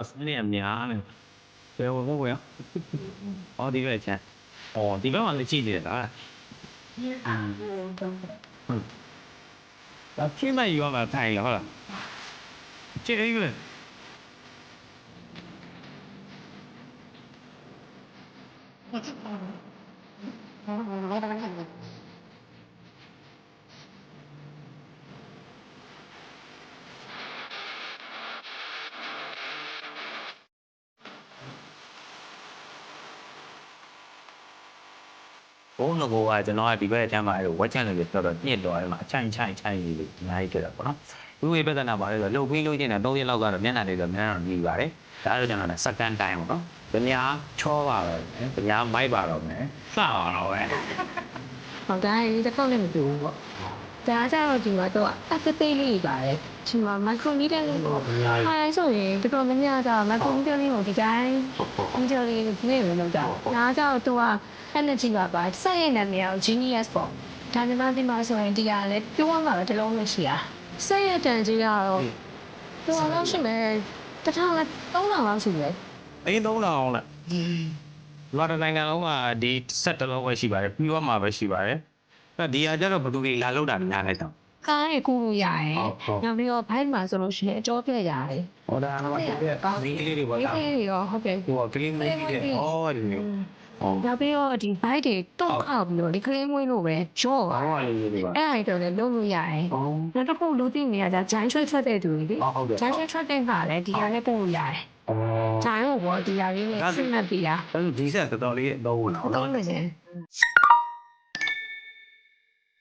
အစင်းလေးအများနေဘယ်ဝင်ဖို့ရအော်ဒီဘက်ချမ်းအော်ဒီဘက်မှာလည်းကြည့်နေတယ်လားဒါပြင်းမရောမှာထိုင်ရဟုတ်လားကြည့်ရည် ဘုံငကိုကကျွန်တော်ကဒီဘက်အချမ်းမှာအဲ့လိုဝက်ချန်လေးတော်တော်ညစ်တော့အဲ့မှာအချိုင်ချိုင်ချိုင်လေးအများကြီးဖြစ်တာပေါ့နော်ဝိဝေပြဿနာပါလေဆိုလှုပ်ပြီးလှုပ်ချင်းတော့၃ရက်လောက်ကတော့မျက်နှာတွေတော့မျက်နှာတော့မြည်ပါတယ်ဒါတော့ကျွန်တော်လည်းစက္ကန့်တိုင်းပေါ့နော်။ဗညာချောပါတော့မယ်။ဗညာမိုက်ပါတော့မယ်။စပါတော့ပဲဟုတ်တယ်ဒီတစ်ခေါက်လည်းမတူဘူးပေါ့ ဒါကြတော့ဒီမှာတော့အသက်သေးလေးပါတယ်ဒီမှာမိုက်ခရိုမီတာလေးပေါ့။ဗညာဟာဆိုရင်တော်တော်များများကမိုက်ခရိုမီတာလေးကိုဒီတိုင်းဒီကြလေးဒီလိုလုပ်ကြဒါကြတော့သူက energy ပါပါစိုက်ရတဲ့နေရာကို genius ပေါ့ဒါညီမဒီမှာဆိုရင်ဒီကလည်းပြောရမှာတစ်လုံးမရှိတာစိုက်ရတဲ့ကြီးကတော့သူကတော့ရှိမယ်တစ်ထောင်နဲ့သုံးထောင်လောက်ရှိမယ်အေး3000အောင်လား။လာတဲ့နိုင်ငံလုံးကဒီဆက်တလုံးပဲရှိပါတယ်။ပြီးတော့မှပဲရှိပါတယ်။ အဲ့ဒီအကြတော့ဘယ်သူတွေလာလောက်တာများလဲတော့ကားရဲ့ကူလို့ရတယ်ဟုတ်ဟုတ်နောက်ပြီးတော့ဘိုက်မှာဆိုလို့ရှိရင်အကျော်ပြက်ရတယ်။ဟောဒါကမှကောင်းလေးလေးတွေပေါ့ဒီလားလေးရောဟုတ်ကဲ့။ဟိုကလေးလေးတွေ။အော်ဒီမျိုး။ဟောနောက်ပြီးတော့ဒီဘိုက်တွေတုတ်ခောက်ပြီးတော့ဒီကလေးမွေးလို့ပဲရော့ပါဘာလေးလေးတွေပါအဲ့ဒါတွေတော့လည်းလုံးလို့ရတယ်။အော်နောက်တစ်ခုလူသိနေရတာဂျိုင်းချွတ်ထွက်တဲ့သူတွေလေဟုတ်တယ်ဂျိုင်းချွတ်ထွက်တဲ့ခါလည်းဒီကလည်းပို့လို့ရတယ်အော်ဂျိုင်းကိုဘောဒီကလေးနဲ့ဆင်းမှတ်ပြီးတာအဲ့ဒီဆက်တော်တော်လေးအသုံးဝင်တော့သုံးနော်လို့ရှင်